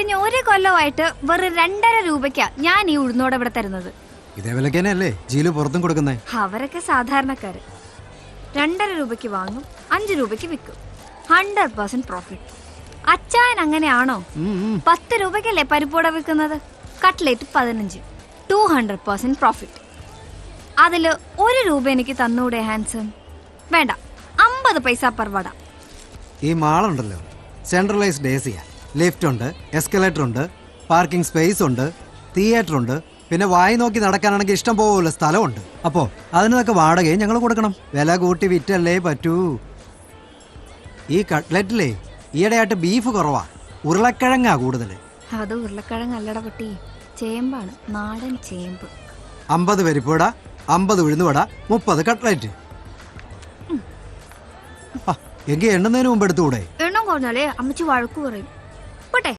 കഴിഞ്ഞ ഒരു കൊല്ലമായിട്ട് വെറും രണ്ടര രൂപയ്ക്കാ ഞാൻ ഈ ഉഴുന്നോടെ ഇവിടെ തരുന്നത്. ഇതേ വിലക്ക് തന്നെയല്ലേ ജീൽ പുറത്തും കൊടുക്കുന്നേ. അവരൊക്കെ സാധാരണക്കാര്. രണ്ടര രൂപയ്ക്ക് വാങ്ങും അഞ്ചു രൂപയ്ക്ക് വിൽക്കും. ഹൺഡ്രഡ് പെർസെന്റ് പ്രോഫിറ്റ് അച്ചായൻ അങ്ങനെയാണോ? പത്ത് രൂപയ്ക്കല്ലേ പരിപ്പോട വിൽക്കുന്നത്? കട്ട്ലേറ്റ് പതിനഞ്ച്. ടു ഹൺഡ്രഡ് പെർസെന്റ് പ്രോഫിറ്റ് അതിൽ ഒരു രൂപ എനിക്ക് തന്നൂടെ ഹാൻസം വേണ്ട അമ്പത് പൈസ പെർവട ഈ മാളുണ്ടല്ലോ. സെൻട്രലൈസ്ഡ് എ ലിഫ്റ്റ് ഉണ്ട് എസ്കലേറ്റർ ഉണ്ട് പാർക്കിംഗ് സ്പേസ് ഉണ്ട് തിയേറ്റർ ഉണ്ട് പിന്നെ വായി നോക്കി നടക്കാനാണെങ്കിൽ ഇഷ്ടം പോകുമല്ലോ സ്ഥലമുണ്ട്. അപ്പോ അതിനൊക്കെ വാടകയും ഞങ്ങൾ കൊടുക്കണം. വില കൂട്ടി വിറ്റല്ലേ പറ്റൂ. ഈ കട്ട്ലറ്റിലേ ഈയിടെയായിട്ട് ബീഫ് കുറവാ. ഉരുളക്കിഴങ്ങാ കൂടുതൽ അത് ഉരുളക്കിഴങ്ങല്ലട പൊട്ടി ചേമ്പാണ് നാടൻ ചേമ്പ്. അമ്പത് പരിപ്പുവട അമ്പത് ഉഴുന്നുവട മുപ്പത് കട്ട്ലറ്റ്. എങ്കിൽ എണ്ണുന്നതിന് മുമ്പ് എടുത്തുകൂടെ എണ്ണം കുറഞ്ഞാലേ അമ്മച്ചി വഴക്കു പറയും.